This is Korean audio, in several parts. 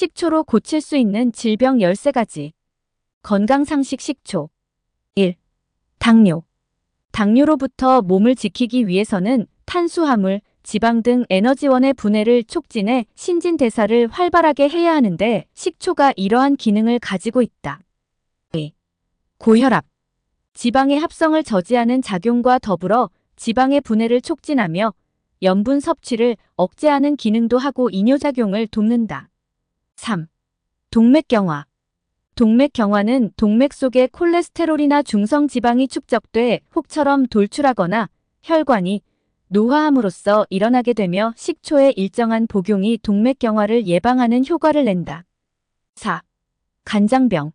식초로 고칠 수 있는 질병 13가지. 건강상식 식초. 1. 당뇨. 당뇨로부터 몸을 지키기 위해서는 탄수화물, 지방 등 에너지원의 분해를 촉진해 신진대사를 활발하게 해야 하는데 식초가 이러한 기능을 가지고 있다. 2. 고혈압. 지방의 합성을 저지하는 작용과 더불어 지방의 분해를 촉진하며 염분 섭취를 억제하는 기능도 하고 이뇨작용을 돕는다. 3. 동맥경화. 동맥경화는 동맥 속에 콜레스테롤이나 중성 지방이 축적돼 혹처럼 돌출하거나 혈관이 노화함으로써 일어나게 되며 식초의 일정한 복용이 동맥경화를 예방하는 효과를 낸다. 4. 간장병.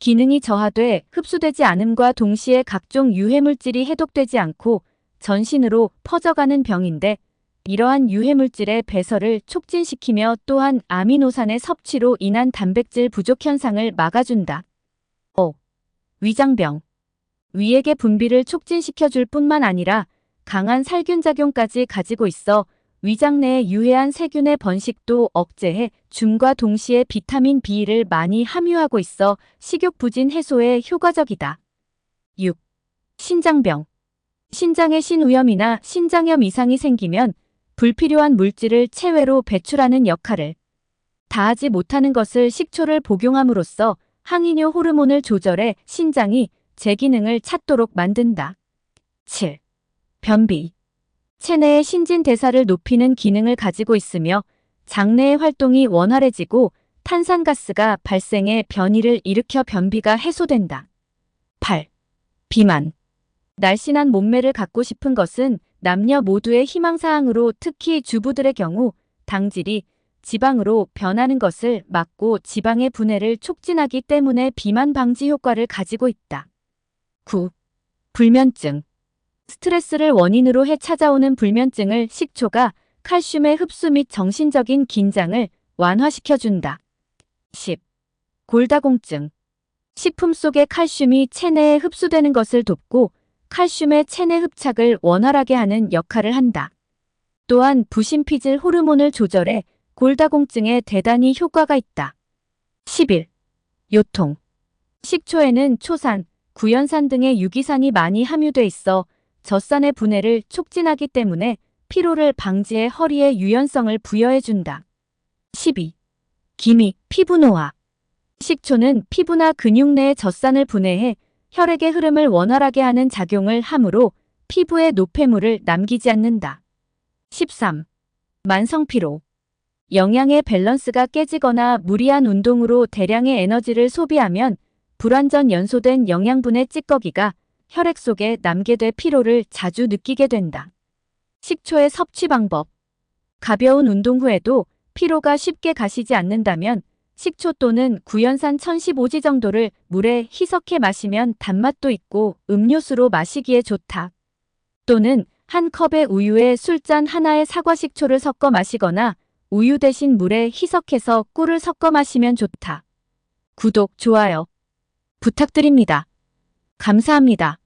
기능이 저하돼 흡수되지 않음과 동시에 각종 유해물질이 해독되지 않고 전신으로 퍼져가는 병인데 이러한 유해물질의 배설을 촉진시키며 또한 아미노산의 섭취로 인한 단백질 부족 현상을 막아준다. 5. 위장병. 위액의 분비를 촉진시켜줄 뿐만 아니라 강한 살균 작용까지 가지고 있어 위장 내의 유해한 세균의 번식도 억제해 줌과 동시에 비타민 B를 많이 함유하고 있어 식욕 부진 해소에 효과적이다. 6. 신장병. 신장에 신우염이나 신장염 이상이 생기면 불필요한 물질을 체외로 배출하는 역할을 다하지 못하는 것을 식초를 복용함으로써 항이뇨 호르몬을 조절해 신장이 제 기능을 찾도록 만든다. 7. 변비. 체내의 신진대사를 높이는 기능을 가지고 있으며 장내의 활동이 원활해지고 탄산가스가 발생해 변이를 일으켜 변비가 해소된다. 8. 비만. 날씬한 몸매를 갖고 싶은 것은 남녀 모두의 희망사항으로 특히 주부들의 경우 당질이 지방으로 변하는 것을 막고 지방의 분해를 촉진하기 때문에 비만 방지 효과를 가지고 있다. 9. 불면증. 스트레스를 원인으로 해 찾아오는 불면증을 식초가 칼슘의 흡수 및 정신적인 긴장을 완화시켜준다. 10. 골다공증. 식품 속의 칼슘이 체내에 흡수되는 것을 돕고 칼슘의 체내 흡착을 원활하게 하는 역할을 한다. 또한 부신피질 호르몬을 조절해 골다공증에 대단히 효과가 있다. 11. 요통. 식초에는 초산, 구연산 등의 유기산이 많이 함유돼 있어 젖산의 분해를 촉진하기 때문에 피로를 방지해 허리에 유연성을 부여해준다. 12. 기미, 피부 노화. 식초는 피부나 근육 내의 젖산을 분해해 혈액의 흐름을 원활하게 하는 작용을 하므로 피부에 노폐물을 남기지 않는다. 13. 만성피로. 영양의 밸런스가 깨지거나 무리한 운동으로 대량의 에너지를 소비하면 불완전 연소된 영양분의 찌꺼기가 혈액 속에 남게 돼 피로를 자주 느끼게 된다. 식초의 섭취 방법. 가벼운 운동 후에도 피로가 쉽게 가시지 않는다면 식초 또는 구연산 1015지 정도를 물에 희석해 마시면 단맛도 있고 음료수로 마시기에 좋다. 또는 한 컵의 우유에 술잔 하나의 사과 식초를 섞어 마시거나 우유 대신 물에 희석해서 꿀을 섞어 마시면 좋다. 구독, 좋아요 부탁드립니다. 감사합니다.